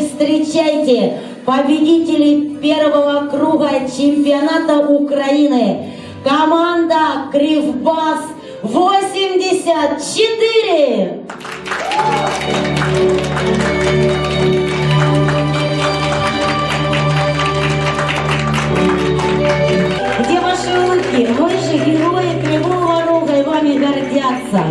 встречайте победителей первого круга чемпионата Украины. Команда Кривбас 84. Где ваши улыбки? Мы же герои Кривого Рога и вами гордятся.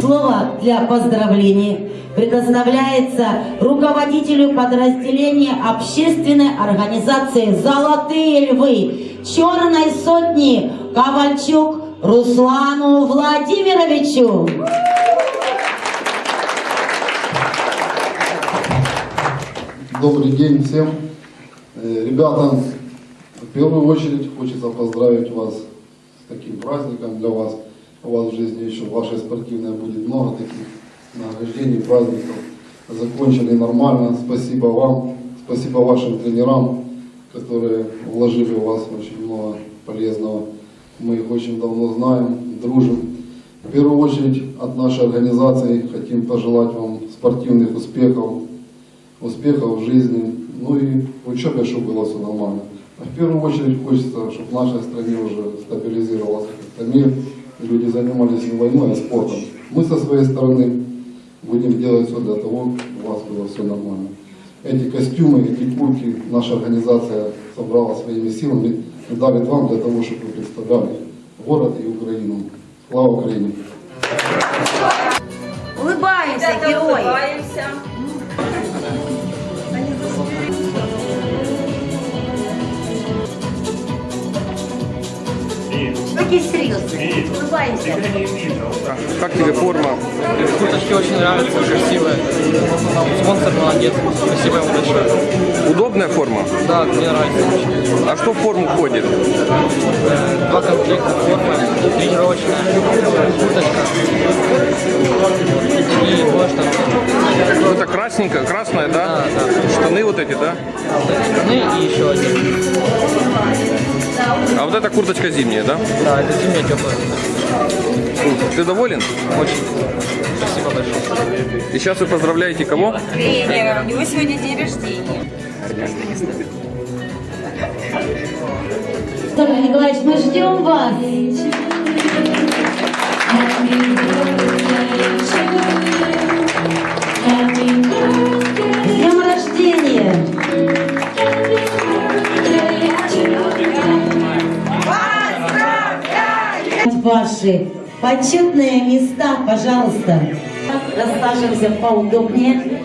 Слово для поздравлений предоставляется руководителю подразделения общественной организации «Золотые львы» Черной сотни Ковальчук Руслану Владимировичу. Добрый день всем. Э, Ребята, в первую очередь хочется поздравить вас с таким праздником для вас. У вас в жизни еще в вашей спортивной будет много таких награждений, праздников. Закончили нормально. Спасибо вам, спасибо вашим тренерам, которые вложили в вас очень много полезного. Мы их очень давно знаем, дружим. В первую очередь от нашей организации хотим пожелать вам спортивных успехов, успехов в жизни, ну и учебе, чтобы было все нормально. А в первую очередь хочется, чтобы в нашей стране уже стабилизировался как-то мир, люди занимались не войной, а спортом. Мы со своей стороны будем делать все для того, чтобы у вас было все нормально. Эти костюмы, эти куртки наша организация собрала своими силами и дарит вам для того, чтобы вы представляли город и Украину. Слава Украине! Улыбаемся, герои. Улыбаемся. Такие серьезные. Улыбаемся. Как тебе форма? Курточки очень нравятся, красивые. Спонсор молодец. Спасибо ему большое. Удобная форма? Да, мне нравится очень. А что в форму входит? Два комплекта формы, тренировочная курточка и кое-что. Ну, это красненькая, красная, да? Да, да. Штаны вот эти, да? Штаны и еще один. А вот эта курточка зимняя, да? Да, это зимняя теплая. Ты доволен? Очень. Спасибо большое. И сейчас вы поздравляете кого? Тренера, у него сегодня день рождения. Николаевич, мы ждем вас. Ваши почетные места, пожалуйста. Рассаживаемся поудобнее.